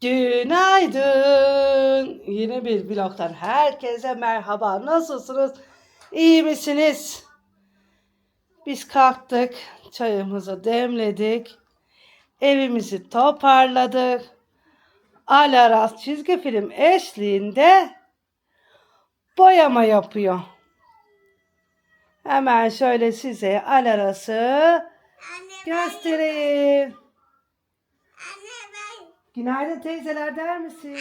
Günaydın. Yeni bir vlogdan herkese merhaba. Nasılsınız? İyi misiniz? Biz kalktık. Çayımızı demledik. Evimizi toparladık. Alaraz çizgi film eşliğinde boyama yapıyor. Hemen şöyle size Alaras'ı göstereyim. Günaydın teyzeler der misin?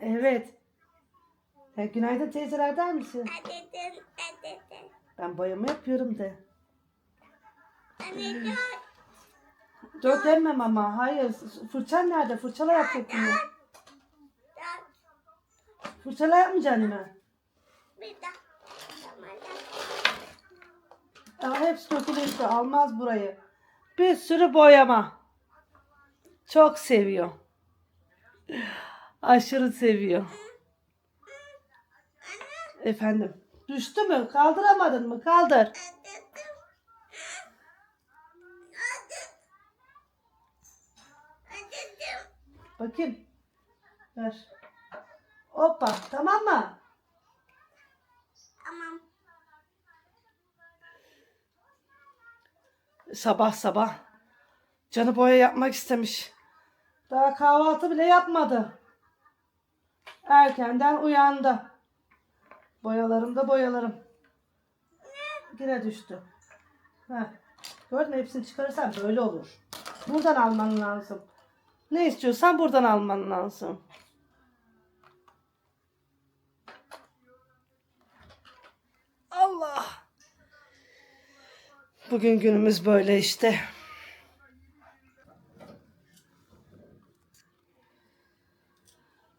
Evet. Ya, günaydın teyzeler der misin? Ben boyama yapıyorum de. Dört emmem ama. Hayır. Fırçan nerede? Fırçala yapacak bunu. Fırçala yapmayacaksın mı? Aa, hepsi dökülü işte. Almaz burayı. Bir sürü boyama. Çok seviyor. Aşırı seviyor. Efendim. Düştü mü? Kaldıramadın mı? Kaldır. Bakayım. Ver. Hoppa. Tamam mı? Tamam. Sabah sabah canı boya yapmak istemiş. Daha kahvaltı bile yapmadı. Erkenden uyandı. Boyalarım da boyalarım. Yine düştü. Heh. Gördün mü hepsini çıkarırsan böyle olur. Buradan alman lazım. Ne istiyorsan buradan alman lazım. Allah. Bugün günümüz böyle işte.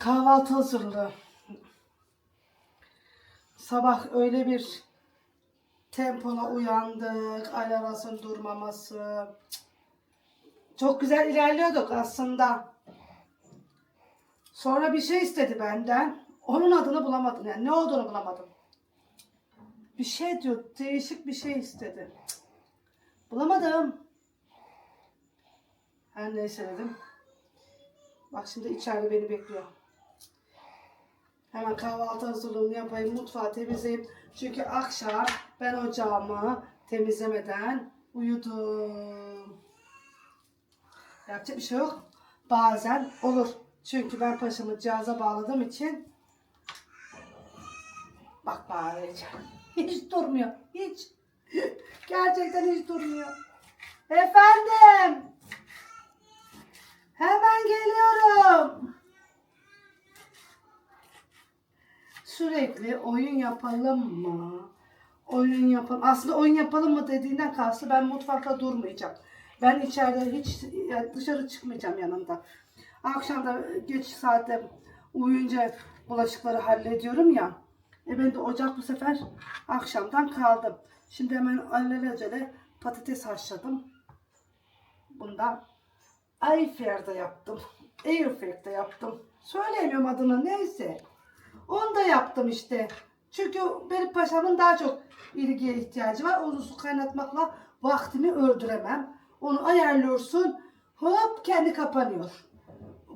Kahvaltı hazırlığı. Sabah öyle bir tempona uyandık. Alarasın durmaması. Çok güzel ilerliyorduk aslında. Sonra bir şey istedi benden. Onun adını bulamadım. Yani ne olduğunu bulamadım. Bir şey diyor. Değişik bir şey istedi. Bulamadım. Her neyse dedim. Bak şimdi içeride beni bekliyor. Hemen kahvaltı hazırlığını yapayım, mutfağı temizleyeyim. Çünkü akşam ben ocağımı temizlemeden uyudum. Yapacak bir şey yok. Bazen olur. Çünkü ben paşamı cihaza bağladığım için bak bağıracağım. Hiç durmuyor. Hiç. Gerçekten hiç durmuyor. Efendim. Hemen geliyorum. Sürekli oyun yapalım mı? Oyun yapalım. Aslında oyun yapalım mı dediğinden kastı ben mutfakta durmayacağım. Ben içeride hiç yani dışarı çıkmayacağım yanında. Akşam da geç saatte uyuyunca bulaşıkları hallediyorum ya. E ben de ocak bu sefer akşamdan kaldım. Şimdi hemen alelacele patates haşladım. Bunda Airfryer'da yaptım. Airfryer'da yaptım. Söyleyemiyorum adını neyse. Onu da yaptım işte. Çünkü benim paşamın daha çok ilgiye ihtiyacı var. Onu su kaynatmakla vaktimi öldüremem. Onu ayarlıyorsun. Hop kendi kapanıyor.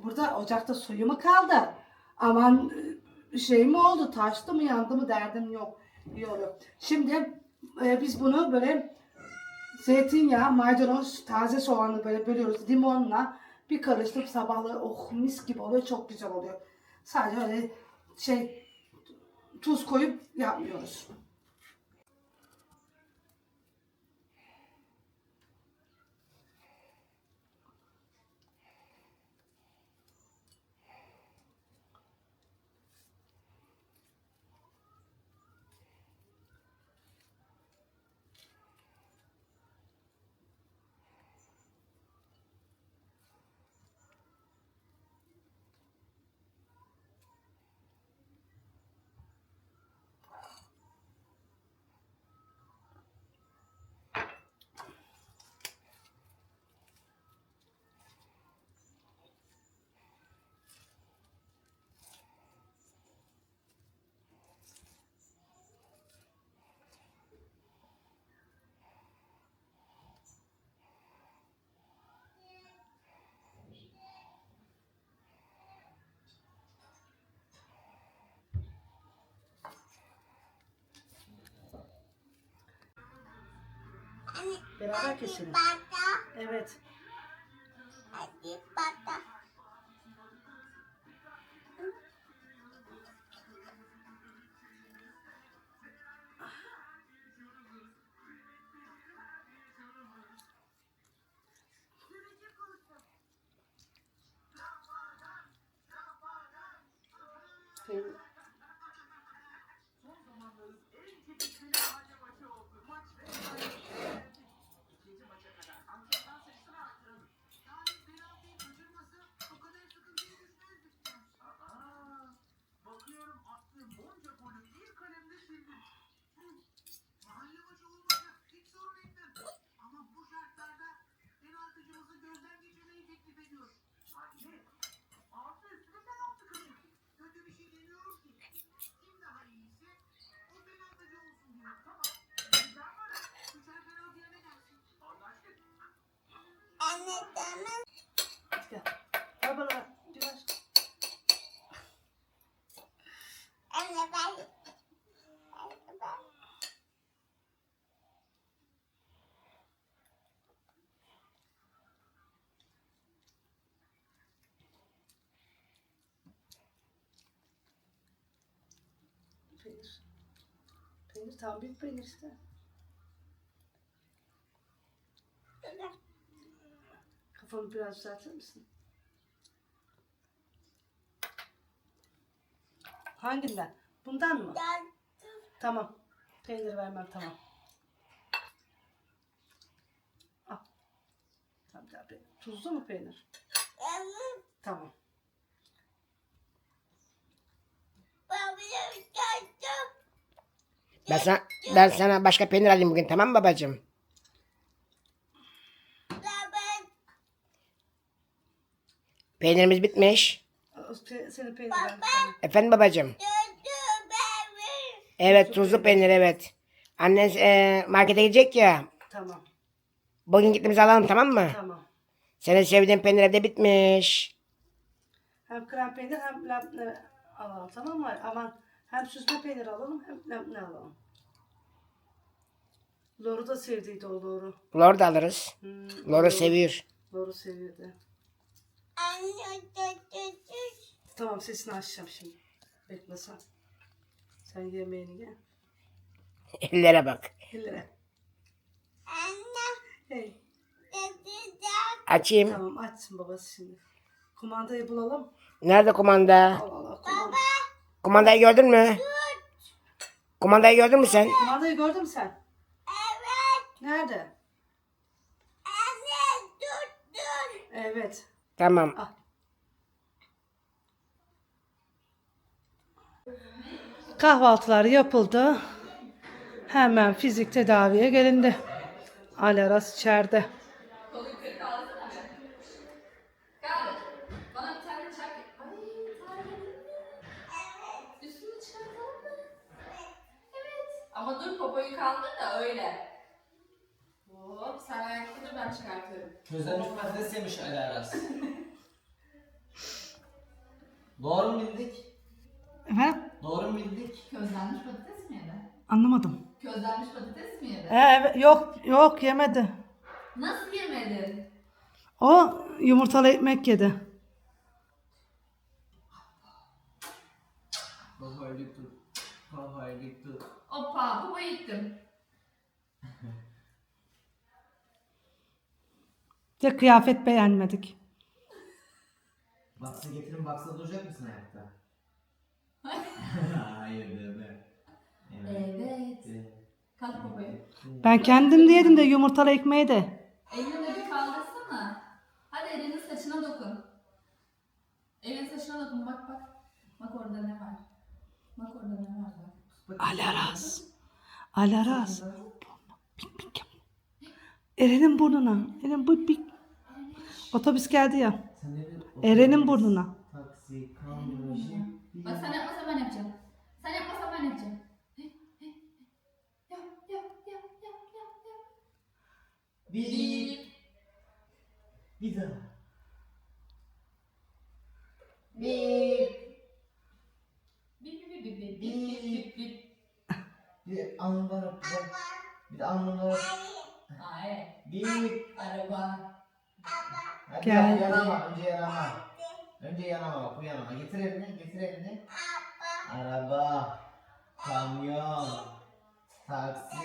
Burada ocakta suyu mu kaldı? Aman e, şey mi oldu? Taştı mı yandı mı derdim yok. Yok. Şimdi e, biz bunu böyle zeytinyağı, maydanoz, taze soğanı böyle bölüyoruz limonla bir karıştırıp sabahları oh mis gibi oluyor. Çok güzel oluyor. Sadece öyle şey tuz koyup yapmıyoruz. Beraber keselim. Evet. Hadi bata. Anne tamam. Gel. Ver bana biraz. Anne ben. Peynir. Peynir tam büyük peynir işte. Kafanı biraz düzeltir misin? Hanginden? Bundan mı? Ben. Tamam. Peynir vermem tamam. Al. Tamam, tamam. Tuzlu mu peynir? Anne. Tamam. Ben sana, ben sana başka peynir alayım bugün tamam mı babacığım? Ben. Peynirimiz bitmiş. Pe- Senin peynir ver. Tamam. Efendim babacığım? Evet tuzlu peynir evet. Annen e, markete gidecek ya. Tamam. Bugün gittiğimizi alalım tamam mı? Tamam. Senin sevdiğin peynir evde bitmiş. Hem krem peynir hem labne alalım tamam mı? Aman hem süzme peynir alalım hem labne alalım. Loru da sevdiydi o Loru. Lor da alırız. Hmm, Lor'u seviyor. Loru seviyordu. Tamam sesini açacağım şimdi. Bekle sen. Sen yemeğini ye. Ellere bak. Ellere. Anne. Hey. Açayım. Tamam açsın babası şimdi. Kumandayı bulalım. Nerede kumanda? Allah Allah kumanda. Kumandayı gördün mü? Kumandayı gördün mü sen? Kumandayı gördün mü sen? Evet. Nerede? Anne tuttun. Evet. Tamam. Al. Kahvaltılar yapıldı. Hemen fizik tedaviye gelindi. Alaras içeride. Bana bir tane çak. Ay terledim. Üstünü çıkartalım mı? Evet. Ama dur popoyu kaldır da öyle. Sen ayakta dur ben çıkartıyorum. Közlenmiş patates yemiş Ali Aras. Doğru mu bildik? Efendim? Doğru mu bildik? Közlenmiş patates mi yedi? Anlamadım. Közlenmiş patates mi yedi? Ee, evet, yok yok yemedi. Nasıl yemedin? O yumurtalı ekmek yedi. Kafayı tut. Kafayı tut. Hoppa popoyu ittim. De kıyafet beğenmedik. Baksı getirin baksa duracak mısın ayakta? Hayır deme. Evet. Evet. Kalk popoyu. Ben kendim de yedim de yumurtalı ekmeği de. Elini bir kaldırsana. Hadi elinin saçına dokun. Elin saçına dokun bak bak. Bak orada ne var. Bak orada ne var bak. Alaraz. Alaraz. Pik pik yap. Eren'in burnuna. Eren bu pik. Otobüs geldi ya. Eren'in burnuna. Taksi, kamyon, jip. Bak sen yapmasan ben yapacağım. Sen yapmasan ben yapacağım. Yap yap yap yap yap yap. Bir. Bir. Daha. Bir. Bir bir bir bir bir bir bir bir. Bir de öp. Hayır. Bir. Araba. Hadi Gel. yanama. Önce yanama. Önce yanama bak bu yanama. Getir elini. Getir elini. Araba. Kamyon. Taksi.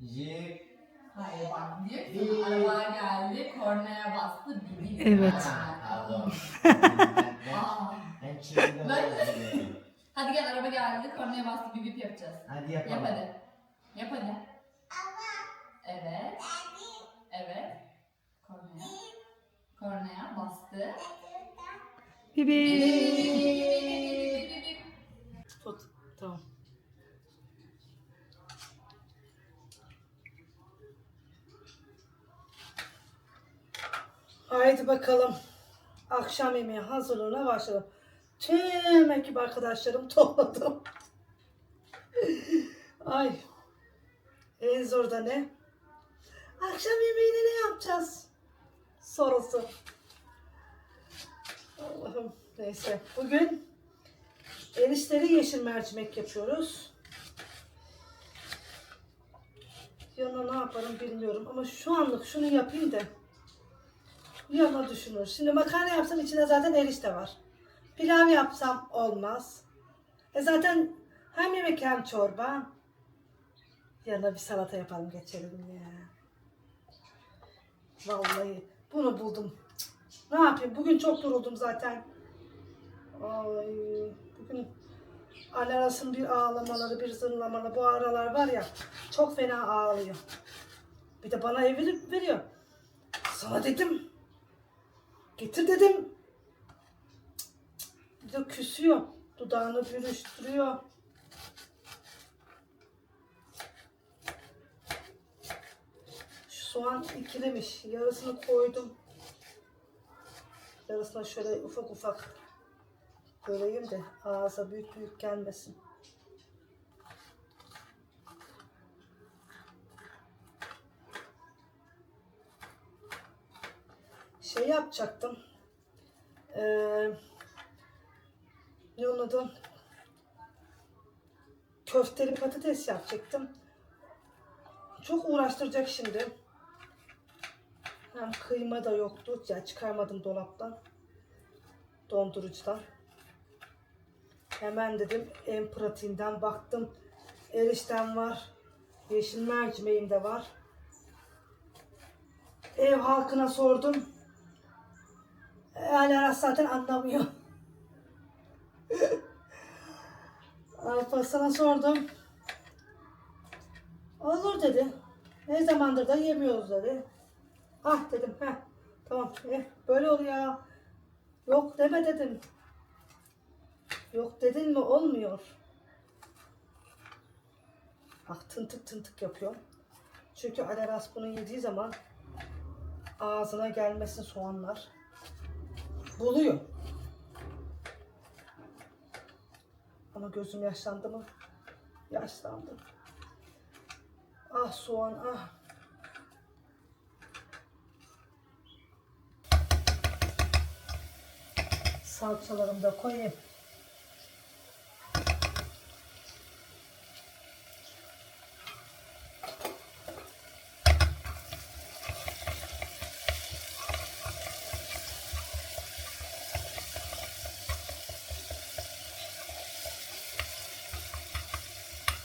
Jip. Hayır bak diyor ki araba geldi kornaya bastı bibi. Evet. Ha, Pardon. Ben- ben- Aa. Ben çevirdim. Ben- Hadi gel araba geldi kornaya bastı bip bip yapacağız. Hadi Yap yapalım. hadi. Yap hadi. Evet. Evet. Kornaya. Kornaya bastı. Bibi. Tut. Tamam. Haydi bakalım. Akşam yemeği hazırlığına başladım. Tüm ekip arkadaşlarım topladım. Ay. En zor da ne? Akşam yemeğini ne yapacağız? Sorusu. Allah'ım. Neyse. Bugün Erişteli yeşil mercimek yapıyoruz. Yanına ne yaparım bilmiyorum ama şu anlık şunu yapayım da yana düşünür. Şimdi makarna yapsam içinde zaten erişte var. Pilav yapsam olmaz. E zaten hem yemek hem çorba. Yanına bir salata yapalım geçelim ya. Vallahi bunu buldum. Ne yapayım? Bugün çok yoruldum zaten. Ay, bugün Alaras'ın bir ağlamaları, bir zırlamaları bu aralar var ya çok fena ağlıyor. Bir de bana ev veriyor. Sana dedim. Getir dedim. Bir de küsüyor. Dudağını bürüştürüyor. Soğan ikilemiş. Yarısını koydum. Yarısına şöyle ufak ufak böleyim de ağza büyük büyük gelmesin. Şey yapacaktım. Ee, ne onun? Köfteli patates yapacaktım. Çok uğraştıracak şimdi. Hem kıyma da yoktu. Ya çıkarmadım dolaptan. Dondurucudan. Hemen dedim en pratiğinden baktım. Eriştem var. Yeşil mercimeğim de var. Ev halkına sordum. Hala zaten anlamıyor. Alparslan'a sordum. Olur dedi. Ne zamandır da yemiyoruz dedi. Ah dedim. Heh. Tamam. Eh, böyle oluyor. Yok deme dedim. Yok dedin mi olmuyor. Bak tıntık tıntık yapıyor. Çünkü Aleras bunu yediği zaman ağzına gelmesin soğanlar. Buluyor. Ama gözüm yaşlandı mı? Yaşlandı. Ah soğan ah. Salçalarımı da koyayım.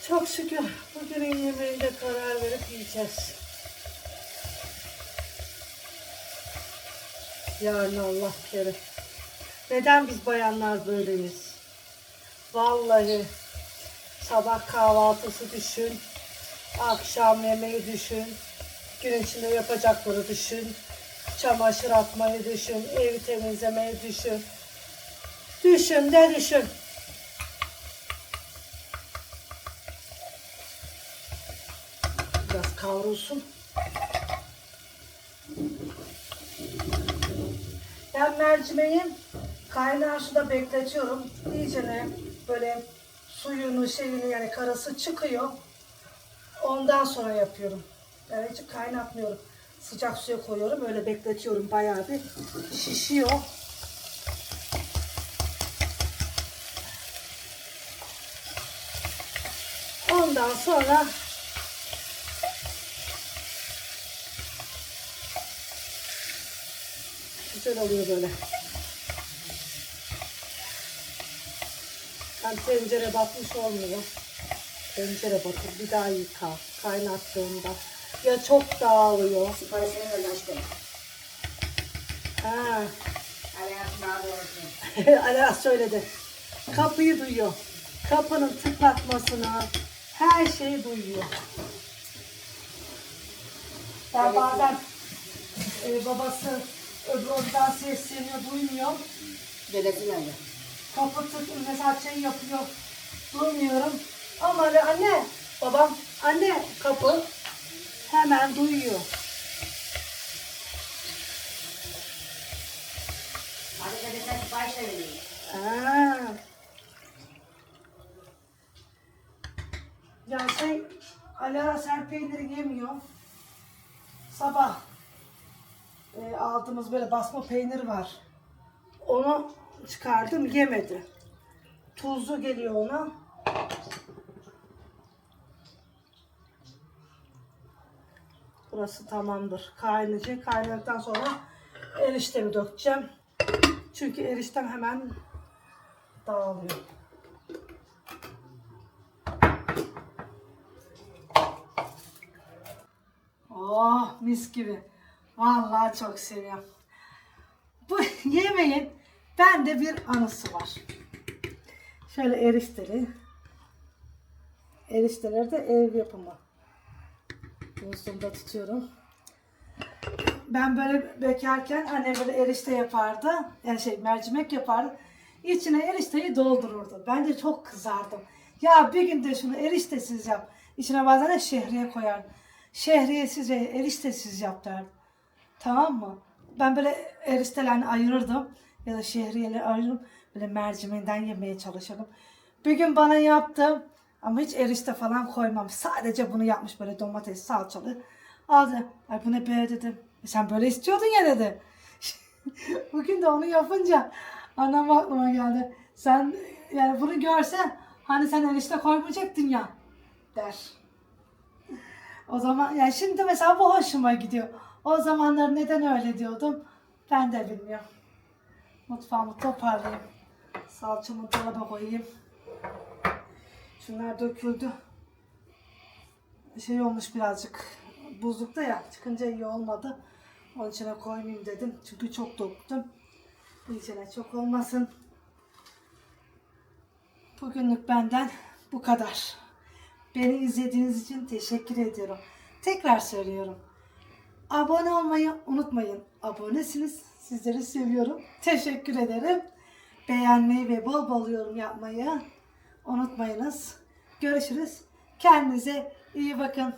Çok şükür bugünün yemeğinde karar verip yiyeceğiz. Yarın Allah kerim. Neden biz bayanlar böyleyiz? Vallahi sabah kahvaltısı düşün, akşam yemeği düşün, gün içinde yapacakları düşün, çamaşır atmayı düşün, evi temizlemeyi düşün. Düşün de düşün. Biraz kavrulsun. Ben mercimeği Kaynağı suda bekletiyorum. İyicene böyle suyunu, şeyini yani karası çıkıyor. Ondan sonra yapıyorum. Yani hiç kaynatmıyorum. Sıcak suya koyuyorum. Öyle bekletiyorum. Bayağı bir şişiyor. Ondan sonra güzel oluyor böyle. Hem tencere batmış olmuyor. Tencere batır bir daha yıka kaynattığında. Ya çok dağılıyor. Siparişini ver aşkım. Ha. Alas söyledi. Kapıyı duyuyor. Kapının tıklatmasını her şeyi duyuyor. Ben bazen e, babası öbür odadan sesleniyor, duymuyor. Dedesi nerede? Tık, mesela şey yapıyor, duymuyorum. Ama anne, babam, anne kapı hemen duyuyor. Hadi dedesen sipariş de vereyim. Ha. Ya şey, Alara sen peyniri yemiyor. Sabah e, aldığımız böyle basma peynir var. Onu çıkardım yemedi. Tuzlu geliyor ona. Burası tamamdır. Kaynayacak. Kaynadıktan sonra eriştemi dökeceğim. Çünkü eriştem hemen dağılıyor. Oh mis gibi. Vallahi çok seviyorum. Bu yemeğin bende bir anısı var. Şöyle erişteli. Erişteler de ev yapımı. Buzluğumda tutuyorum. Ben böyle bekarken annem böyle erişte yapardı. Yani şey mercimek yapardı. İçine erişteyi doldururdu. Ben de çok kızardım. Ya bir gün de şunu eriştesiz yap. İçine bazen de şehriye koyardım. Şehriyesiz ve eriştesiz yap derdim. Tamam mı? Ben böyle eriştelerini ayırırdım. Ya da şehriyeleri ayırırım. Böyle mercimeğinden yemeye çalışırdım. Bir gün bana yaptı. Ama hiç erişte falan koymam. Sadece bunu yapmış böyle domates salçalı. Aldı. Ay bu ne be dedim. "E sen böyle istiyordun ya dedi. Bugün de onu yapınca anam aklıma geldi. Sen yani bunu görsen hani sen erişte koymayacaktın ya der. O zaman yani şimdi mesela bu hoşuma gidiyor. O zamanlar neden öyle diyordum ben de bilmiyorum. Mutfağımı toparlayayım. Salçamı dolaba koyayım. Şunlar döküldü. Şey olmuş birazcık buzlukta ya çıkınca iyi olmadı. Onun içine koymayayım dedim. Çünkü çok döktüm. İçine çok olmasın. Bugünlük benden bu kadar. Beni izlediğiniz için teşekkür ediyorum. Tekrar söylüyorum. Abone olmayı unutmayın. Abonesiniz. Sizleri seviyorum. Teşekkür ederim. Beğenmeyi ve bol bol yorum yapmayı unutmayınız. Görüşürüz. Kendinize iyi bakın.